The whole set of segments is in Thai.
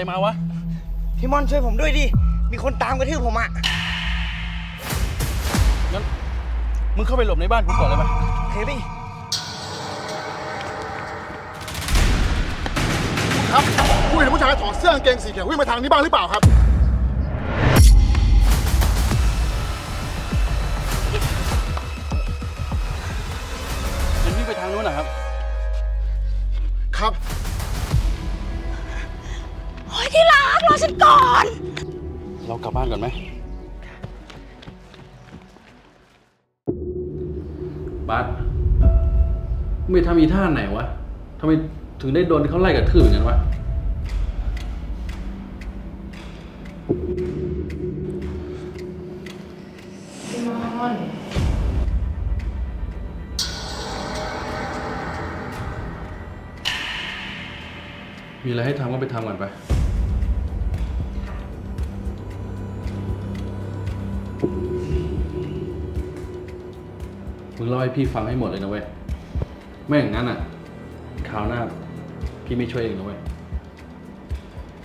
อะไรมาวะ พี่มอนช่วยผมด้วยดิ มีคนตามกระทืบผมอะงั้น มึงเข้าไปหลบในบ้านกูก่อนเลยปะโอเคพี่ ครับผู้เห็นผู้ชายถอดเสื้อกางเกงสีเขียววิ่งมาทางนี้บ้างหรือเปล่าครับงั้นวิ่งไปทางนู้นนะครับ ครับโอ้ย ที่รักรอฉันก่อน เรากลับบ้านก่อนไหม บาสมึงไปทำอีท่าไหนวะทำไมถึงได้โดนเขาไล่กระทืบอย่างนั้นวะมีอะไรให้ทำก็ไปทำก่อนไป มึงเล่าให้พี่ฟังให้หมดเลยนะเว้ย ไม่อย่างนั้นอะคราวหน้า พี่ไม่ช่วยเองนะเว้ย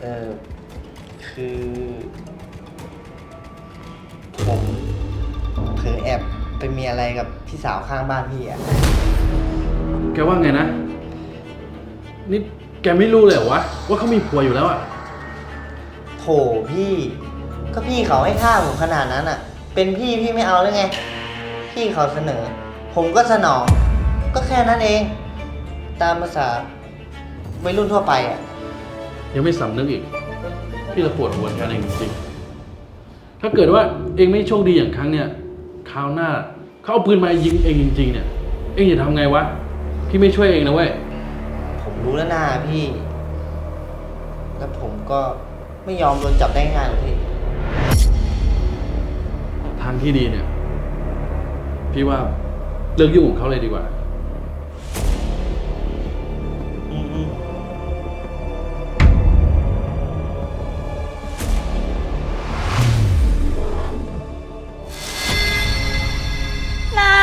เออคือ ผมเผลอแอบไปมีอะไรกับพี่สาวข้างบ้านพี่อะแกว่าไงนะ นี่แกไม่รู้เลยเหรอวะ ว่าเขามีผัวอยู่แล้วอะ โถพี่ ก็พี่เขาให้ค่าผมขนาดนั้นอะเป็นพี่พี่ไม่เอาหรือไง พี่เขาเสนอ ผมก็สนอง ก็แค่นั้นเอง ตามภาษาวัยรุ่นทั่วไปอะยังไม่สำนึกอีก พี่ละปวดหัวแทนเองจริงๆถ้าเกิดว่าเองไม่โชคดีอย่างครั้งเนี่ยคราวหน้าเขาเอาปืนมายิงเองจริง ๆ เนี่ย เองจะทำไงวะ พี่ไม่ช่วยเองนะเว้ย ผมรู้แล้วนะพี่ แล้วผมก็ไม่ยอมโดนจับได้ง่ายหรอกพี่ ทางที่ดีเนี่ย พี่ว่าเลิกยุ่งของเขาเลยดีกว่าอืมอืมนะ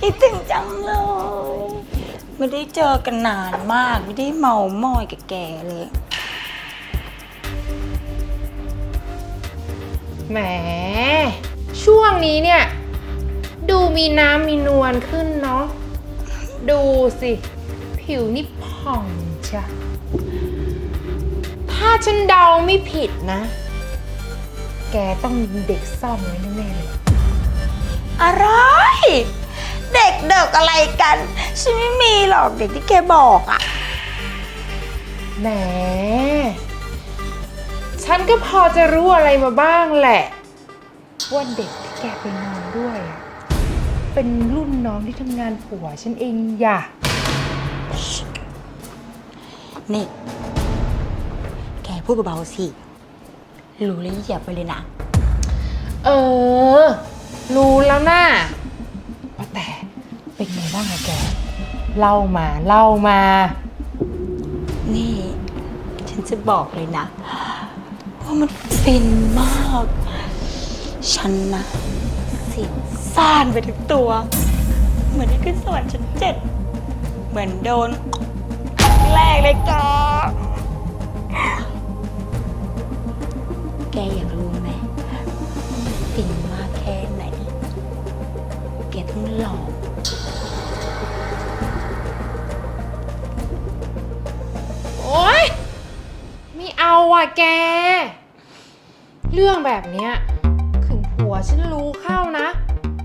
คิดถึงจังเลย ไม่ได้เจอกันนานมาก ไม่ได้เมามอยกับแกเลย แหม ช่วงนี้เนี่ย ดูมีน้ำมีนวลขึ้นเนาะ ดูสิ ผิวนี่ผ่องจ้ะ ถ้าฉันเดาไม่ผิดนะ แกต้องมีเด็กซ่อนไว้แน่ๆเลย อะไร เด็กเด็กอะไรกัน ฉันไม่มีหรอกเด็กที่แกบอกอะแหม ฉันก็พอจะรู้อะไรมาบ้างแหละว่าเด็กที่แกไปนอนด้วยอะเป็นรุ่นน้องที่ทำงานผัวฉันเองอย่านี่ แกพูดเบาๆสิ รู้แล้วเหยียบไปเลยนะ เออ รู้แล้วนะว่าแต่เป็นไงบ้างอะแก เล่ามาเล่ามา นี่ ฉันจะบอกเลยนะ ว่ามันฟินมาก ฉันนะสิซ่านไปทั้งตัว เหมือนได้ขึ้นสวรรค์ชั้นเจ็ด เหมือนโดนครั้งแรกเลยกอแกอยากรู้ไหมฟินมากแค่ไหน แกต้องลองโอ๊ย ไม่เอาอะแก เรื่องแบบเนี้ยถึงผัวฉันรู้เข้านะ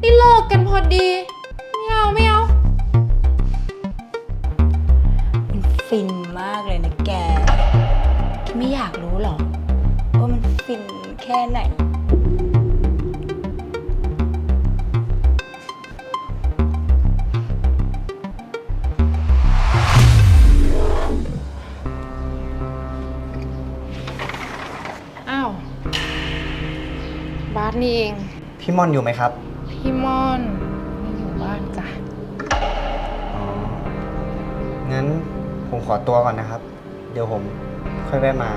นี่เลิกกันพอดี ไม่เอาไม่เอา มันฟินมากเลยนะแก ไม่อยากรู้หรอว่ามันฟินแค่ไหน บาสนี่เอง พี่ม่อนอยู่ไหมครับ พี่ม่อนไม่อยู่บ้านจ้ะ อ๋อ งั้นผมขอตัวก่อนนะครับ เดี๋ยวผมค่อยแวะมา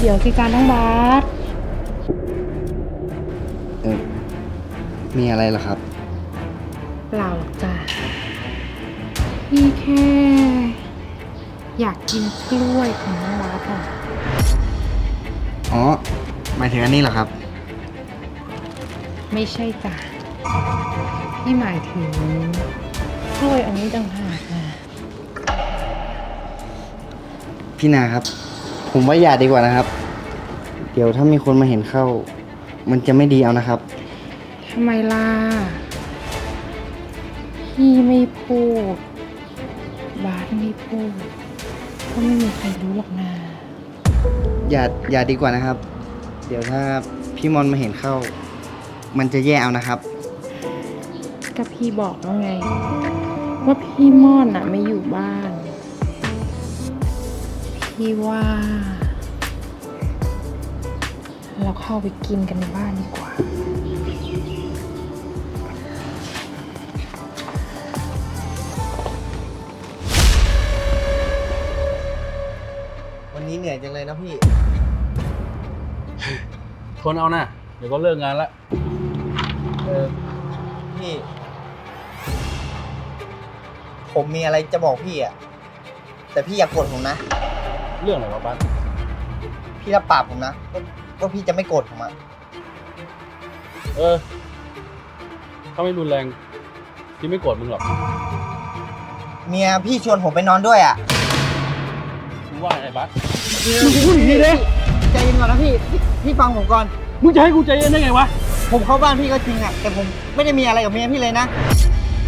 เดี๋ยวกิการทั้งบาสเออมีอะไรเหรอครับ เปล่าหรอกจ้ะพี่แค่ อยากกินกล้วยของน้องบาสอะ อ๋อ หมายถึงอันนี้เหรอครับ ไม่ใช่จ้ะพี่หมายถึงกล้วยอันนี้ต่างหากนะพี่นาครับ ผมว่าอย่าดีกว่านะครับ เดี๋ยวถ้ามีคนมาเห็นเข้า มันจะไม่ดีเอานะครับ ทำไมล่ะ พี่ไม่พูด บาสไม่พูด ก็ไม่มีใครรู้หรอกนะ อย่าอย่าดีกว่านะครับ เดี๋ยวถ้าพี่มอนมาเห็นเข้า มันจะแย่เอานะครับ ก็พี่บอกแล้วไง ว่าพี่ม่อนอะไม่อยู่บ้าน พี่ว่า เราเข้าไปกินกันในบ้านดีกว่า วันนี้เหนื่อยจังเลยนะพี่ ทนเอานะเดี๋ยวก็เลิกงานละเออพี่ ผมมีอะไรจะบอกพี่อะแต่พี่อย่าโกรธผมนะ เรื่องอะไรวะบัสพี่รับปากผมนะว่าว่าพี่จะไม่โกรธผมอะเออ ถ้าไม่รุนแรงพี่ไม่โกรธมึงหรอกเมียพี่ชวนผมไปนอนด้วยอะมึงว่าไงบัสพูดอย่างนี้เลยใจเย็นก่อนนะพี่พี่ พี่ฟังผมก่อน มึงจะให้กูใจเย็นได้ไงวะ ผมเข้าบ้านพี่ก็จริงอะแต่ผมไม่ได้มีอะไรกับเมียพี่เลยนะ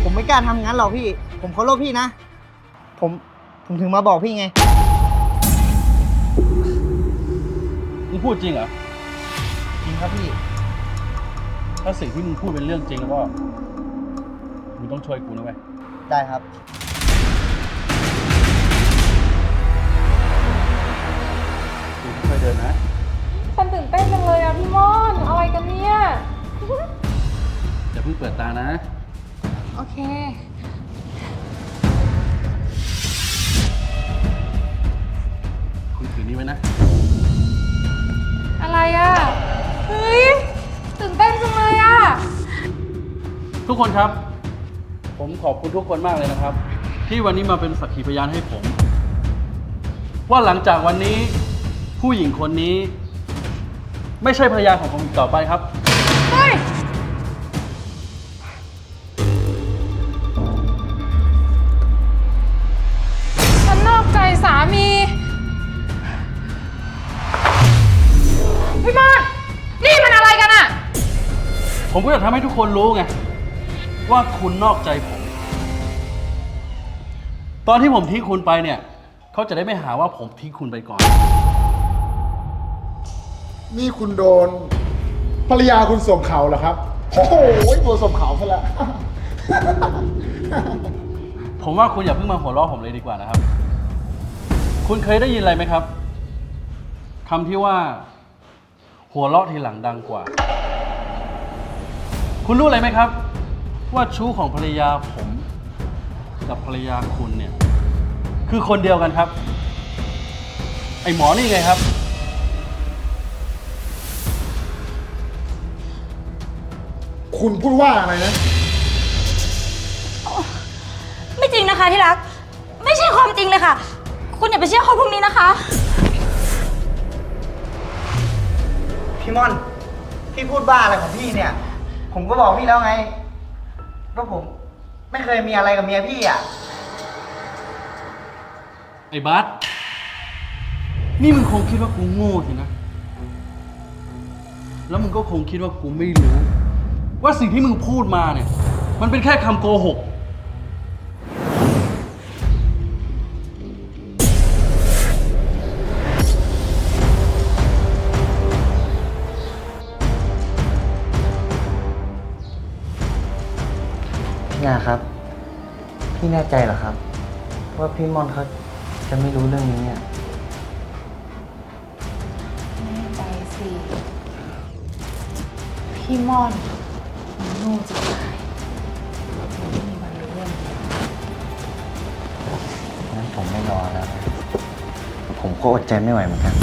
ผมไม่กล้าทำงั้นหรอกพี่ ผมเคารพพี่นะ ผมผมถึงมาบอกพี่ไง มึงพูดจริงเหรอ จริงครับพี่ ถ้าสิ่งที่มึงพูดเป็นเรื่องจริงแล้วก็มึงต้องช่วยกูนะเว้ย ได้ครับ นะ โอเค คุณถือนี้ไว้นะ อะไรอะเฮ้ย ตื่นเต้นจังเลยอะทุกคนครับ ผมขอบคุณทุกคนมากเลยนะครับ ที่วันนี้มาเป็นสักขีพยานให้ผม ว่าหลังจากวันนี้ผู้หญิงคนนี้ ไม่ใช่ภรรยาของผมอีกต่อไปครับ ผมก็จะทำให้ทุกคนรู้ไง ว่าคุณนอกใจผม ตอนที่ผมทิ้งคุณไปเนี่ย เขาจะได้ไม่หาว่าผมทิ้งคุณไปก่อน นี่คุณโดน ภรรยาคุณสวมเขาเหรอครับ โอ้โหตัวสวมเขาซะแล้ว ผมว่าคุณอย่าเพิ่งมาหัวเราะผมเลยดีกว่านะครับ คุณเคยได้ยินอะไรไหมครับคำที่ว่า หัวเราะทีหลังดังกว่า คุณรู้อะไรไหมครับ ว่าชู้ของภรรยาผม กับภรรยาคุณเนี่ย คือคนเดียวกันครับ ไอหมอนี่ไงครับ คุณพูดว่าอะไรนะ ไม่จริงนะคะที่รัก ไม่ใช่ความจริงเลยค่ะ คุณอย่าไปเชื่อคนพวกนี้นะคะ พี่ม่อน พี่พูดบ้าอะไรของพี่เนี่ย ผมก็บอกพี่แล้วไงว่าผม ไม่เคยมีอะไรกับเมียพี่อะ ไอ้บัสนี่มึงคงคิดว่ากูโง่สินะ แล้วมึงก็คงคิดว่ากูไม่รู้ ว่าสิ่งที่มึงพูดมาเนี่ย มันเป็นแค่คำโกหก พี่นาครับ พี่แน่ใจเหรอครับ ว่าพี่ม่อนเขาจะไม่รู้เรื่องนี้อะแน่ใจสิ พี่ม่อนมันโง่จะตายไม่มีวันรู้เรื่องนี้งั้นผมไม่รอแล้ว ผมก็อดใจไม่ไหวเหมือนกัน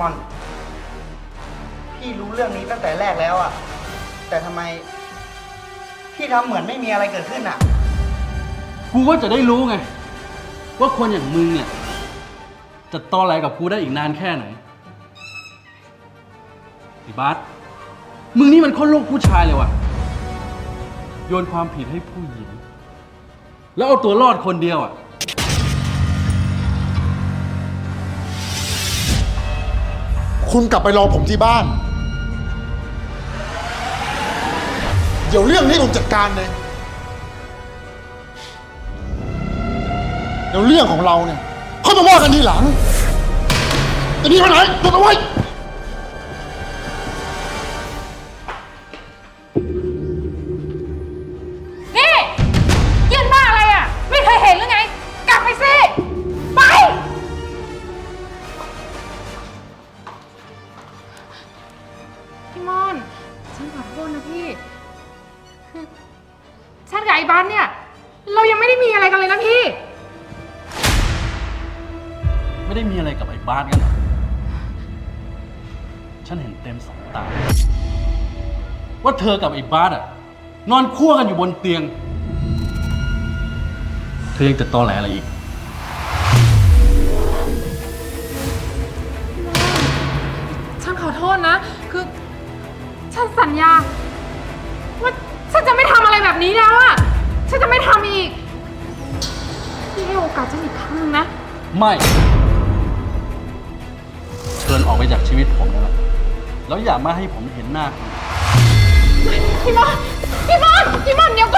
มอน พี่รู้เรื่องนี้ตั้งแต่แรกแล้วอะแต่ทำไม พี่ทำเหมือนไม่มีอะไรเกิดขึ้นอะกูว่าจะได้รู้ไง ว่าคนอย่างมึงเนี่ย จะตออะไรกับกูได้อีกนานแค่ไหนไอ้บาสมึงนี่มันคนโลกผู้ชายเลยว่ะ โยนความผิดให้ผู้หญิง แล้วเอาตัวรอดคนเดียวอะ คุณกลับไปรอผมที่บ้าน เดี๋ยวเรื่องนี้ผมจัดการเลยเดี๋ยวเรื่องของเราเนี่ยค่อยมาว่ากันทีหลังจะหนีไปไหนจดเอาไว้ พี่มอน ฉันขอโทษนะพี่คือฉันกับไอ้บ้านเนี่ย เรายังไม่ได้มีอะไรกันเลยนะพี่ ไม่ได้มีอะไรกับไอ้บาสกันหรอกฉันเห็นเต็มสองตา ว่าเธอกับไอ้บาสอะนอนคู่กันอยู่บนเตียง เธอยังจะตอแหลอะไรอีก ฉันขอโทษนะคือ ฉันสัญญาว่าฉันจะไม่ทำอะไรแบบนี้แล้วอะฉันจะไม่ทำอีก พี่ให้โอกาสฉันอีกครั้งหนึงนะ ไม่ เชิญออกไปจากชีวิตผมแล้วแล้วอย่ามาให้ผมเห็นหน้าคุณ พี่มอนพี่มอนพี่มอนเดี๋ยวก่อน